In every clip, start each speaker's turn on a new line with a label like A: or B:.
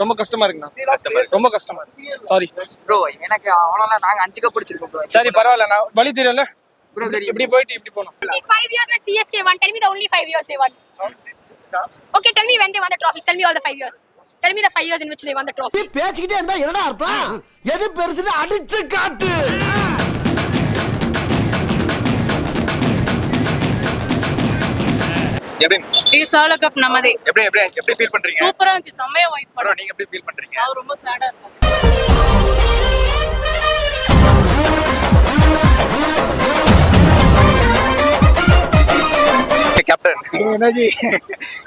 A: ரொம்ப கஷ்டமா இருக்குண்ணா ரொம்ப கஷ்டமா இருக்கு சாரி
B: ப்ரோ எனக்கு அவ்வளோலாம் நாங்க அஞ்சு கப் பிடிச்சிருக்கோம் ப்ரோ
A: சரி பரவாயில்ல நான் வழி தெரியல. இப்படி போயிட்டு இப்படி போனோம்
C: Only five years that CSK won. Tell me the only five years they won. Okay, tell me when they won the trophies. Tell me all the five years. Tell me the five years in which they won the trophy.
D: பேசிக்கிட்டே இருந்தா என்னடா அர்த்தம் எது பெருசுன்னு அடிச்சு காட்டு
E: எப்படி
F: D சால கப் நமதே
E: எப்படி எப்படி எப்படி ஃபீல் பண்றீங்க?
F: சூப்பரா இருந்துச்சு. செம்மையா வைப்
E: பண்ணோம். நீங்க எப்படி ஃபீல் பண்றீங்க?
F: நான் ரொம்ப சேடா
E: இருக்கேன்
G: எனர்ஜி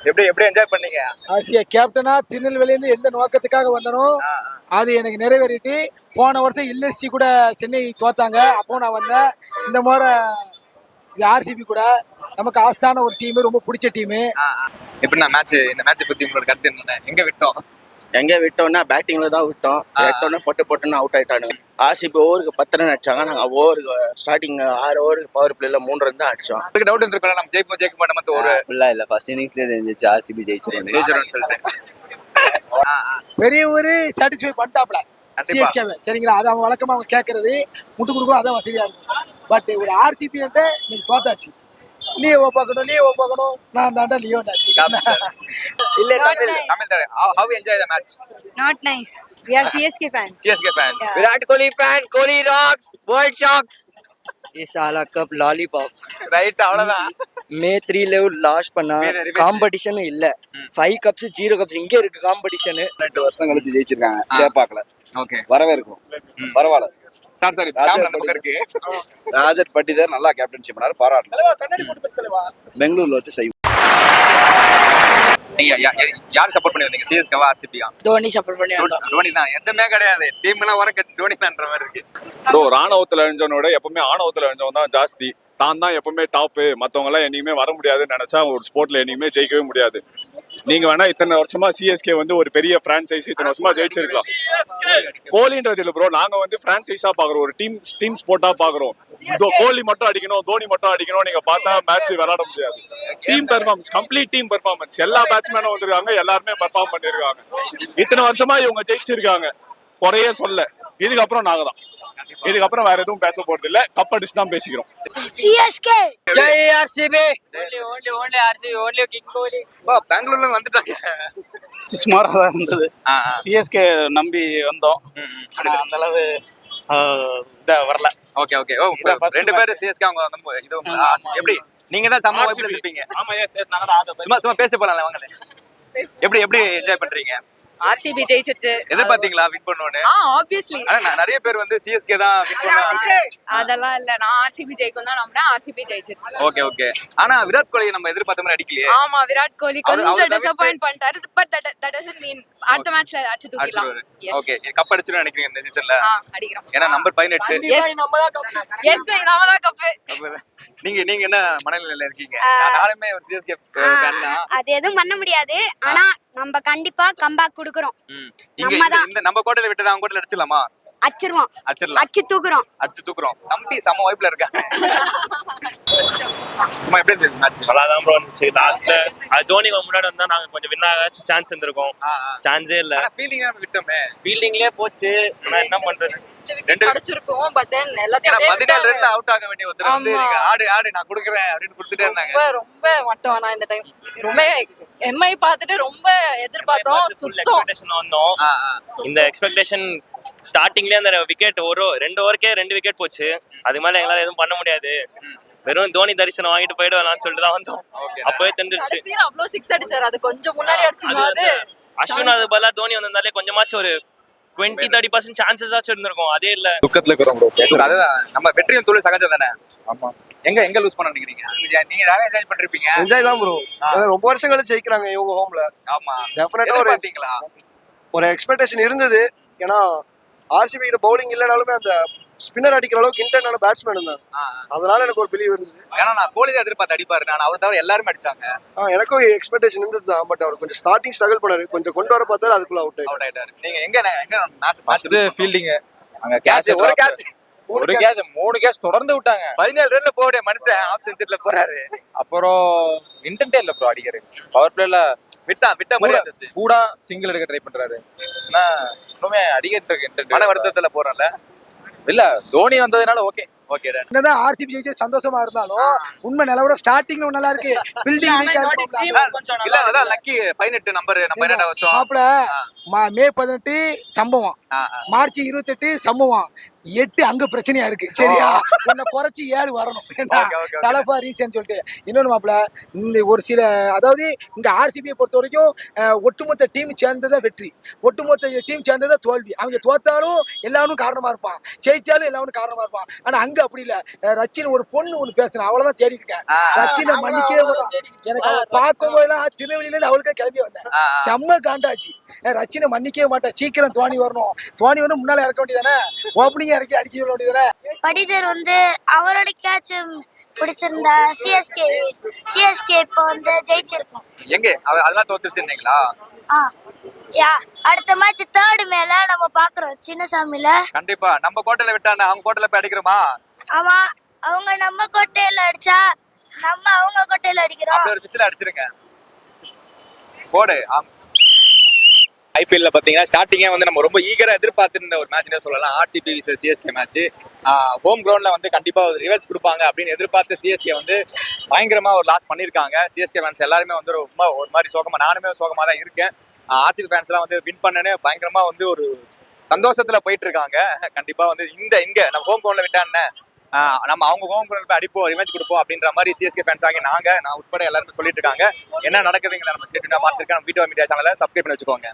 E: எப்படி எப்படி என்ஜாய் பண்ணீங்க?
G: ஆசியா கேப்டனா திருநெல்வேலியிருந்து எந்த நோக்கத்துக்காக வந்தனோ அது எனக்கு நிறைவேறிட்டு போன வருஷம் எல்எஸ்சி கூட சென்னை தோத்தாங்க. அப்போ நான் வந்தேன். இந்த முறை இது ஆர்சிபி கூட. நமக்கு ஆஸ்தான ஒரு டீம் ரொம்ப பிடிச்ச டீமு
E: எப்படி நான் மேட்ச் இந்த மேட்ச் பத்தி உங்களோட கருத்து என்ன எங்க விட்டோம்?
H: எங்க விட்டோம்னா பேட்டிங்ல தான் விட்டோம். எடுத்தோன்னே பொட்டு பொட்டுன்னு அவுட் ஆயிட்டானுங்க. ஆர்சிபி ஓவருக்கு பத்து ரன் அடிச்சாங்க. நாங்க ஓவருக்கு ஸ்டார்டிங் ஆறு ஓவருக்கு பவர் பிளேல மூணு ரன் தான் அடிச்சோம்.
E: உங்களுக்கு டவுட் இருந்திருக்கோம் நம்ம ஜெயிப்போம் ஜெயிக்க மாட்டோம் மத்த ஒரு
H: அப்படிலாம் இல்ல ஃபர்ஸ்ட் இன்னிங்ஸ்ல தெரிஞ்சிச்சு ஆர்சிபி ஜெயிச்சிருவாங்க
E: ஜெயிச்சிரும்னு. சொல்லிட்டு
G: பெரிய ஒரு சாட்டிஸ்ஃபை பண்ணிட்டாப்ல. சிஎஸ்கேவை சரிங்களா? அது அவங்க வழக்கமா அவங்க கேட்கறது முட்டு கொடுக்கும் அதான் வசதியா இருக்கும் பட் ஒரு ஆர்சிபி நீங்க தோத்தாச்சு. லீவோ பார்க்கணும் லீவோ பார்க்கணும். நான் தாண்டா லீவோ டாச்சு
E: இல்ல தமிழ் தமிழ் தடை how enjoy the match
C: not nice we are CSK fans
E: CSK fans
B: Virat Kohli fan Kohli rocks world shocks is all cup lollipop
E: right அவ்வளவுதான்.
B: மே த்ரீ த்ரீல லாஸ்ட் பண்ணா காம்படிஷன் இல்ல. ஃபைவ் கப்ஸ் ஜீரோ கப்ஸ் இங்கே இருக்கு competition
H: ரெண்டு வருஷம் கழிச்சு ஜெயிச்சிருக்காங்க. சேப்பாக்கல.
E: ஓகே
H: வரவே இருக்கும். பரவாயில்ல.
E: சார் சாரி
H: ராஜர் பட்டிதர் நல்லா கேப்டன்ஷிப் பண்ணாரு. பாராட்டலாம் பெங்களூர்ல வச்சு செய்வோம்.
E: நீங்க பண்ணி வந்தீங்க?
F: தோனி
E: தோனி தான் எதுவுமே கிடையாது. டீம் எல்லாம் வர தோனி தான்ன்ற மாதிரி இருக்கு.
I: ராணுவத்துல இழந்தவனோட எப்பவுமே ஆணவத்துல இழந்தவன் ஜாஸ்தி. தான் எப்பவுமே டாப்பு மத்தவங்க எல்லாம் என்னைக்குமே வர முடியாதுன்னு நினைச்சா ஒரு ஸ்போர்ட்ல என்னையுமே ஜெயிக்கவே முடியாது. நீங்க வேணா இத்தனை வருஷமா சிஎஸ்கே வந்து ஒரு பெரிய பிரான்சைஸ் இத்தனை வருஷமா ஜெயிச்சிருக்கலாம். கோலின்றது இல்லை ப்ரோ நாங்க வந்து பிரான்சைஸா பாக்குறோம். ஒரு டீம் டீம் ஸ்போர்ட்டா பாக்குறோம். இதோ கோலி மட்டும் அடிக்கணும் தோனி மட்டும் அடிக்கணும் நீங்க பார்த்தா மேட்ச் விளையாட முடியாது. Team performance complete team performance எல்லா பேட்ஸ்மேனும் வந்திருக்காங்க எல்லாருமே பெர்ஃபார்ம் பண்ணிருக்காங்க. இத்தனை வருஷமா இவங்க ஜெயிச்சிருக்காங்க. குறைய சொல்ல இதுக்கப்புறம் நாங்க தான் இதுக்கப்புறம் வேற எதுவும் பேச போறது இல்ல கப் அடிச்சு தான் பேசிக்கிறோம்.
B: CSK Jai
F: RCB only only only RCB only king Kohli
E: பா பெங்களூர்ல வந்துட்டாங்க.
J: சுமாரா தான் இருந்தது சிஎஸ்கே நம்பி வந்தோம். ஆனா அந்த அளவு இதா வரல.
E: ஓகே ஓகே ஓ ரெண்டு பேரும் சிஎஸ்கே அவங்க நம்ம இது எப்படி? நீங்க தான் சமமா எப்படி இருப்பீங்க.
J: ஆமா எஸ் எஸ் நாங்க தான்
E: சும்மா சும்மா பேசி போலாம் வாங்க எப்படி எப்படி என்ஜாய் பண்றீங்க?
F: ஆர்சிபி ஜெயிச்சிருச்சு.
E: எதிர்பார்த்தீங்களா வின் பண்ணுவோன்னு
F: ஆ ஆப்வியஸ்லி
E: நிறைய பேர் வந்து சிஎஸ்கே தான் வின் பண்ணுவாங்க
F: அதெல்லாம் இல்ல. நான் ஆர்சிபி ஜெயிக்கும் தான் நம்பினேன் ஆர்சிபி ஜெயிச்சிருச்சு.
E: Okay okay. ஆனா விராட் கோலி நம்ம எதிர்பார்த்த மாதிரி அடிக்கலையே.
F: ஆமா விராட் கோலி கொஞ்சம் டிசப்பாயிண்ட் பண்ணிட்டாரு. பட் தட் டசன்ட் மீன் அடுத்த மேட்ச்ல அடிச்சு தூக்கிடலாம்.
E: ஓகே கப் அடிச்சிரும் நினைக்கிறீங்க இந்த சீசன்ல
F: ஆ அடிக்கிறோம்.
E: ஏன்னா நம்பர் பதினெட்டு.
F: எஸ் எஸ் நாம தான். கப்பு
E: நீங்க நீங்க என்ன மனநிலையில இருக்கீங்க? நானுமே ஒரு சிஎஸ்கே ஃபேன் தான்.
C: அது எதுவும் பண்ண முடியாது. ஆனா நம்ம கண்டிப்பா கம்பேக் கொடுக்குறோம். நம்ம
E: இந்த-
C: தான்.
E: இந்த நம்ம கோட்டையில விட்டு அவங்க கோட்டையில அடிச்சிடலாமா?
C: அடிச்சிருவோம்.
E: அடிச்சிடலாம்.
C: அடிச்சு தூக்குறோம்.
E: அடிச்சு தூக்குறோம். தம்பி செம வாய்ப்புல இருக்காங்க சும்மா எப்படி இருந்துச்சு மேட்ச்.
K: நல்லா தான் ப்ரோ இருந்துச்சு லாஸ்ட்ல அது தோனி முன்னாடி வந்தா நாங்க கொஞ்சம் வின் ஆக சான்ஸ் இருந்திருக்கும். சான்ஸே இல்ல.
E: ஆனா ஃபீலிங் விட்டோமே.
K: ஃபீல்டிங்லயே போச்சு. ஆனா என்ன பண்றது?
E: ரெண்டு-
F: கிடைச்சிருக்கும் பட் தென் எல்லாத்தையும்
E: பதினேழு ரன்ல அவுட் ஆக வேண்டிய ஒருத்தர் வந்து. நீங்க ஆடு ஆடு நான் கொடுக்குறேன் அப்படின்னு கொடுத்துட்டே இருந்தாங்க.
F: ரொம்ப ரொம்ப மட்டம் ஆனா இந்த டைம் ரொம்ப எம்ஐ பார்த்துட்டு ரொம்ப எதிர்பார்த்தோம் சுத்தம்.
K: இந்த எக்ஸ்பெக்டேஷன் ஸ்டார்டிங்லயே அந்த விக்கெட் ஒரு ரெண்டு ஓவருக்கே ரெண்டு விக்கெட் போச்சு. அது மேல எங்களால எதுவும் பண்ண முடியாது. வெறும் தோனி தரிசனம் வாங்கிட்டு போயிடுவாங்கன்னு சொல்லிட்டு தான் வந்தோம். அப்பவே தெரிஞ்சிருச்சு.
F: அவ்வளவு சிக்ஸ் அடிச்சாரு. அது கொஞ்சம் முன்னாடி
K: அது
F: அடிச்சிருந்தா
K: வந்து அஸ்வின் அது பதிலா தோனி வந்திருந்தாலே கொஞ்சமாச்சும் ஒரு டுவெண்ட்டி தேர்ட்டி பர்சன்ட் சான்சஸ் ஆச்சும் இருந்திருக்கும். அதே இல்ல.
I: துக்கத்துல இருக்கிறோம் ப்ரோ
E: சரி, அதுதான். நம்ம வெற்றியும் தோல்வி சகஜம் தானே?
I: ஆமா.
E: எங்க எங்க லூஸ் பண்ண நினைக்கிறீங்க? நீங்க நீங்க நிறைய என்ஜாய் பண்ணிருப்பீங்க?
D: என்ஜாய் தான் ப்ரோ ரொம்ப வருஷம் கழிச்சு ஜெயிக்கிறாங்க இவங்க ஹோம்ல
E: ஆமா.
D: டெஃபினட்டா ஒரு
E: எதிர்பார்த்தீங்களா?
D: ஒரு எக்ஸ்பெக்டேஷன் இருந்தது. ஏன்னா ஆர்சிபி கிட்ட பவுலிங் இல்லைனாலுமே அந்த ஸ்பின்னர் அடிக்கிற அளவுக்கு இன்டர்னான பேட்ஸ்மேன் இருந்தாங்க
E: ஆ,
D: அதனால எனக்கு ஒரு பிலீவ் இருந்தது.
E: ஏன்னா நான் கோலி தான் எதிர்பார்த்து அடிப்பாரு. நான் அவர் தவிர எல்லாருமே அடிச்சாங்க.
D: எனக்கும் எக்ஸ்பெக்டேஷன் இருந்தது தான் பட் அவர் கொஞ்சம் ஸ்டார்டிங் ஸ்ட்ரகிள் பண்ணாரு. கொஞ்சம் கொண்டு வர பார்த்தாரு அதுக்குள்ள அவுட் ஆயிட்டாரு.
E: அவுட் ஆயிட்டாரு. நீங்க எங்க எங்க
A: ஃபர்ஸ்ட் ஃபீல்டிங் அங்க கேட்ச்
E: ஒரு catch.
A: ஒரு கேட்ச் மூணு கேட்ச் தொடர்ந்து விட்டாங்க.
E: பதினேழு ரன்ல போடைய மனுஷன் ஆஃப் செஞ்சுரில போறாரு.
A: அப்புறம் இன்டென்டே இல்ல ப்ரோ அடிக்கிறது. பவர் பிளேல விட்டா விட்ட மாதிரி இருந்துச்சு.
E: கூடா சிங்கிள் எடுக்க ட்ரை பண்றாரு. ஆனா இன்னுமே அடிக்கிட்டு இருக்கு
A: மன வருத்தத்துல போறோம்ல.
E: இல்ல தோனி வந்ததுனால ஓகே
A: ஓகே
G: என்னதான் ஆர்சிபி ஜெயிச்சு சந்தோஷமா இருந்தாலும் உண்மை நிலவரம் ஸ்டார்டிங்ல நல்லா இருக்கு. பில்டிங்
A: இல்ல அதான் லக்கி பதினெட்டு நம்பர் நம்ம வருஷம்
G: மாப்பிள மா- பதினெட்டு சம்பவம். மார்ச் இருபத்தெட்டு சம்பவம். எட்டு அங்க பிரச்சனையா இருக்கு. சரியா? உன்னை குறைச்சி ஏழு வரணும். தலப்பா ரீசன் சொல்லிட்டு. இன்னொன்னு மாப்பிள இந்த ஒரு சில அதாவது இங்க ஆர்சிபியை பொறுத்த வரைக்கும் ஒட்டுமொத்த டீம் சேர்ந்ததா வெற்றி. ஒட்டுமொத்த டீம் சேர்ந்ததா தோல்வி. அவங்க தோத்தாலும் எல்லாரும் காரணமா இருப்பான். ஜெயிச்சாலும் எல்லாரும் காரணமா இருப்பான். ஆனா அங்க அப்படி இல்ல. ரச்சின் ஒரு பொண்ணு ஒண்ணு பேசுறேன் அவ்வளவுதான் தேடி இருக்கேன். ரச்சினை மன்னிக்கவே எனக்கு பார்க்கும் போதெல்லாம் திருநெல்வேலியில இருந்து அவளுக்கே கிளம்பி வந்தேன். செம்ம காண்டாச்சு. ரச்சினை மன்னிக்கவே மாட்டேன். சீக்கிரம் தோனி வரணும். தோனி வந்து முன்னால இறக்க வேண்டியதானே ஓப்பனிங் இறக்கி அடிச்சு விட வேண்டியதானே
C: படிதர் வந்து அவரோட கேட்ச் பிடிச்சிருந்தா சிஎஸ்கே சிஎஸ்கே இப்போ வந்து ஜெயிச்சிருக்கோம்.
A: எங்க? அதெல்லாம் தோத்துருச்சுங்களா
C: ஆ. யா அடுத்த மேட்ச் தேர்ட் மேல நம்ம பாக்குறோம் சின்னசாமில.
A: கண்டிப்பா. நம்ம கோட்டையில விட்டானே அவங்க கோட்டையில போய் அடிக்கிறோமா?
C: ஆமா. அவங்க நம்ம கோட்டையில அடிச்சா நம்ம அவங்க கோட்டையில அடிக்கிறோம்.
A: ஒரு பிச்சில் அடிச்சிருங்க. போடு. ஆம்.
E: ஐபிஎல்ல பார்த்தீங்கன்னா ஸ்டார்டிங்கே வந்து நம்ம ரொம்ப ஈகராக எதிர்பார்த்துருந்த ஒரு மேட்ச்னே சொல்லலாம். ஆர்சிபி சிஎஸ்கே மேட்ச் ஹோம் கிரவுண்டில் வந்து கண்டிப்பாக ஒரு ரிவர்ஸ் கொடுப்பாங்க அப்படின்னு எதிர்பார்த்து சிஎஸ்கே வந்து பயங்கரமாக ஒரு லாஸ் பண்ணியிருக்காங்க. சிஎஸ்கே ஃபேன்ஸ் எல்லாருமே வந்து ரொம்ப ஒரு மாதிரி சோகமாக நானுமே சோகமாக தான் இருக்கேன். ஆர்சிபி ஃபேன்ஸ்லாம் வந்து வின் பண்ணனே பயங்கரமாக வந்து ஒரு சந்தோஷத்தில் போயிட்டு இருக்காங்க. கண்டிப்பாக வந்து இந்த இங்கே நம்ம ஹோம் கிரவுண்ட்ல விட்டான்னு நம்ம அவங்க ஹோம் கிரவுண்ட் போய் அடிப்போம் ரிமேஜ் கொடுப்போம் அப்படின்ற மாதிரி சிஎஸ்கே ஃபேன்ஸ் ஆகி நாங்க நான் உட்பட எல்லாருமே சொல்லிட்டு இருக்காங்க என்ன நடக்குதுங்க நம்ம ஸ்டேட் பார்த்துருக்கேன். நம்ம வீடியோ மீடியா சேனலை சப்ஸ்கிரைப் பண்ணி வச்சுக்கோங்க.